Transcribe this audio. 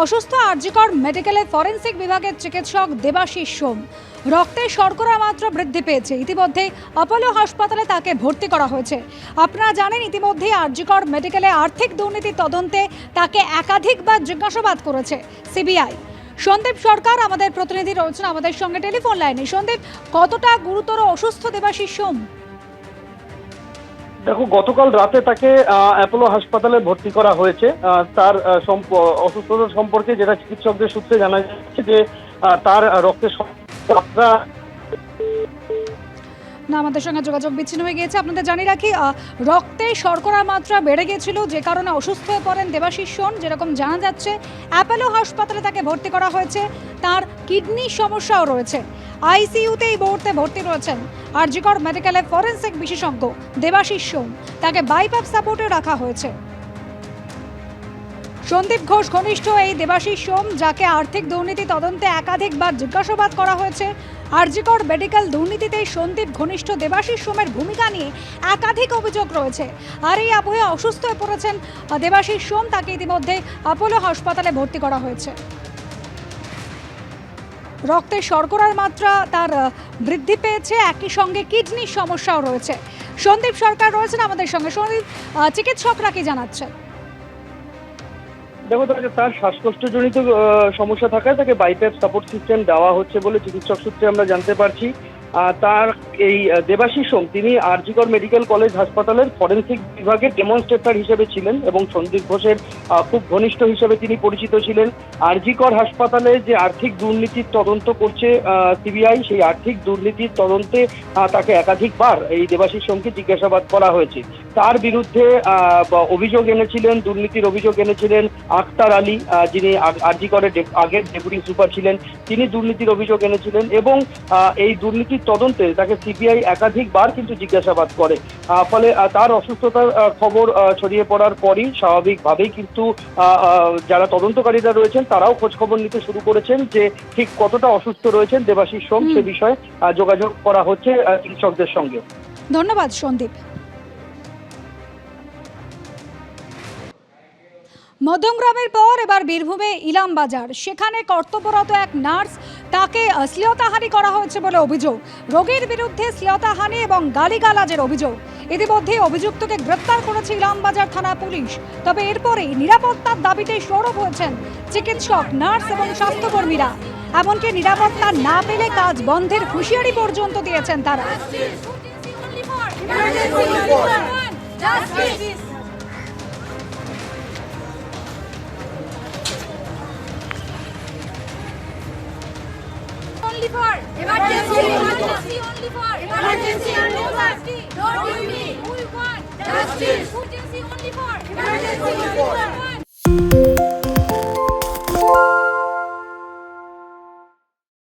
অসুস্থ আরজিকর মেডিকেলের ফরেন্সিক বিভাগের চিকিৎসক দেবাশিস সোম। রক্তে শর্করা মাত্রা বৃদ্ধি পেয়েছে। ইতিমধ্যে অপোলো হাসপাতালে তাকে ভর্তি করা হয়েছে। আপনারা জানেন, ইতিমধ্যে আরজিকর মেডিকেলে আর্থিক দুর্নীতির তদন্তে তাকে একাধিকবার জিজ্ঞাসাবাদ করেছে সিবিআই। সন্দীপ সরকার আমাদের প্রতিনিধি রয়েছেন আমাদের সঙ্গে টেলিফোন লাইনে। সন্দীপ, কতটা গুরুতর অসুস্থ দেবাশিস সোম? দেখো, গতকাল রাতে তাকে অ্যাপোলো হাসপাতালে ভর্তি করা হয়েছে। তার অসুস্থতা সম্পর্কে যেটা চিকিৎসকদের সূত্রে জানা যাচ্ছে যে তার রক্তের মাত্রা না, আমাদের সঙ্গে যোগাযোগ বিচ্ছিন্ন হয়ে গিয়েছে। আপনাদের জানিয়ে রাখি রক্তে শর্করার মাত্রা বেড়ে গিয়েছিল, যে কারণে অসুস্থ হয়ে পড়েন দেবাশিস সোন। যেরকম জানা যাচ্ছে, অ্যাপোলো হাসপাতালে তাকে ভর্তি করা হয়েছে। তার কিডনির সমস্যাও রয়েছে। আইসিইউতে এই মুহূর্তে ভর্তি রয়েছেন আরজিকর মেডিকেলের ফরেন্সিক বিশেষজ্ঞ দেবাশিস সোম। তাকে বাইপাপ সাপোর্টে রাখা হয়েছে। সন্দীপ ঘোষ ঘনিষ্ঠ এই দেবাশিস সোম, যাকে আর্থিক দুর্নীতি তদন্তে একাধিকবার জিজ্ঞাসাবাদ করা হয়েছে, আরজিকর মেডিকেল দুর্নীতিতে সন্দীপ ঘনিষ্ঠ দেবাশিস সোমের ভূমিকা নিয়ে একাধিক অভিযোগ রয়েছে। আর এই আবহে অসুস্থ হয়ে পড়েছেন দেবাশিস সোম, তাকে ইতিমধ্যে অ্যাপোলো হাসপাতালে ভর্তি করা হয়েছে। রক্তে শর্করার মাত্রা তার বৃদ্ধি পেয়েছে। একই সঙ্গে কিডনির সমস্যাও রয়েছে। সন্দীপ সরকার রয়েছেন আমাদের সঙ্গে। সন্দীপ চিকিৎসকরা কি জানাচ্ছেন? দেখো তাকে তার শ্বাসকষ্টজনিত সমস্যা থাকায় তাকে বাইপ্যাপ সাপোর্ট সিস্টেম দেওয়া হচ্ছে বলে চিকিৎসক সূত্রে আমরা জানতে পারছি। তার এই দেবাশিস সোম, তিনি আরজিকর মেডিকেল কলেজ হাসপাতালের ফরেন্সিক বিভাগের ডেমনস্ট্রেটর হিসেবে ছিলেন এবং সন্দীপ ঘোষের খুব ঘনিষ্ঠ হিসেবে তিনি পরিচিত ছিলেন। আরজিকর হাসপাতালে যে আর্থিক দুর্নীতির তদন্ত করছে সিবিআই, সেই আর্থিক দুর্নীতির তদন্তে তাকে একাধিকবার এই দেবাশিস সোমকে জিজ্ঞাসাবাদ করা হয়েছে। তার বিরুদ্ধে আহ, অভিযোগ এনেছিলেন দুর্নীতির অভিযোগ এনেছিলেন আক্তার আলী যিনি আরজি করে আগের ডেপুটি সুপার ছিলেন তিনি দুর্নীতির অভিযোগ এনেছিলেন এবং এই দুর্নীতির তদন্তে তাকে সিবিআই একাধিকবার কিন্তু জিজ্ঞাসাবাদ করে। ফলে তার অসুস্থতার খবর ছড়িয়ে পড়ার পরই স্বাভাবিকভাবেই কিন্তু যারা তদন্তকারীরা রয়েছেন তারাও খোঁজ খবর নিতে শুরু করেছেন যে ঠিক কতটা অসুস্থ রয়েছেন দেবাশিস সোম সে বিষয়ে যোগাযোগ করা হচ্ছে চিকিৎসকদের সঙ্গে। ধন্যবাদ সন্দীপ। মধ্যমগ্রামের পর এবার বীরভূমে ইলাম বাজার। সেখানে কর্তব্যরত এক নার্স তাকে শ্লীলতাহানি করা হয়েছে বলে অভিযোগ। রোগীর বিরুদ্ধে শ্লীলতাহানি এবং গালিগালাজের অভিযোগ। ইতিমধ্যে অভিযুক্তকে গ্রেপ্তার করেছে ইলামবাজার থানা পুলিশ। তবে এরপরেই নিরাপত্তার দাবিতে সরব হয়েছেন চিকিৎসক, নার্স এবং স্বাস্থ্যকর্মীরা। এমনকি নিরাপত্তা না পেলে কাজ বন্ধের হুঁশিয়ারি পর্যন্ত দিয়েছেন তারা। only for emergency. Emergency only for emergency. No justice. No duty. We want justice.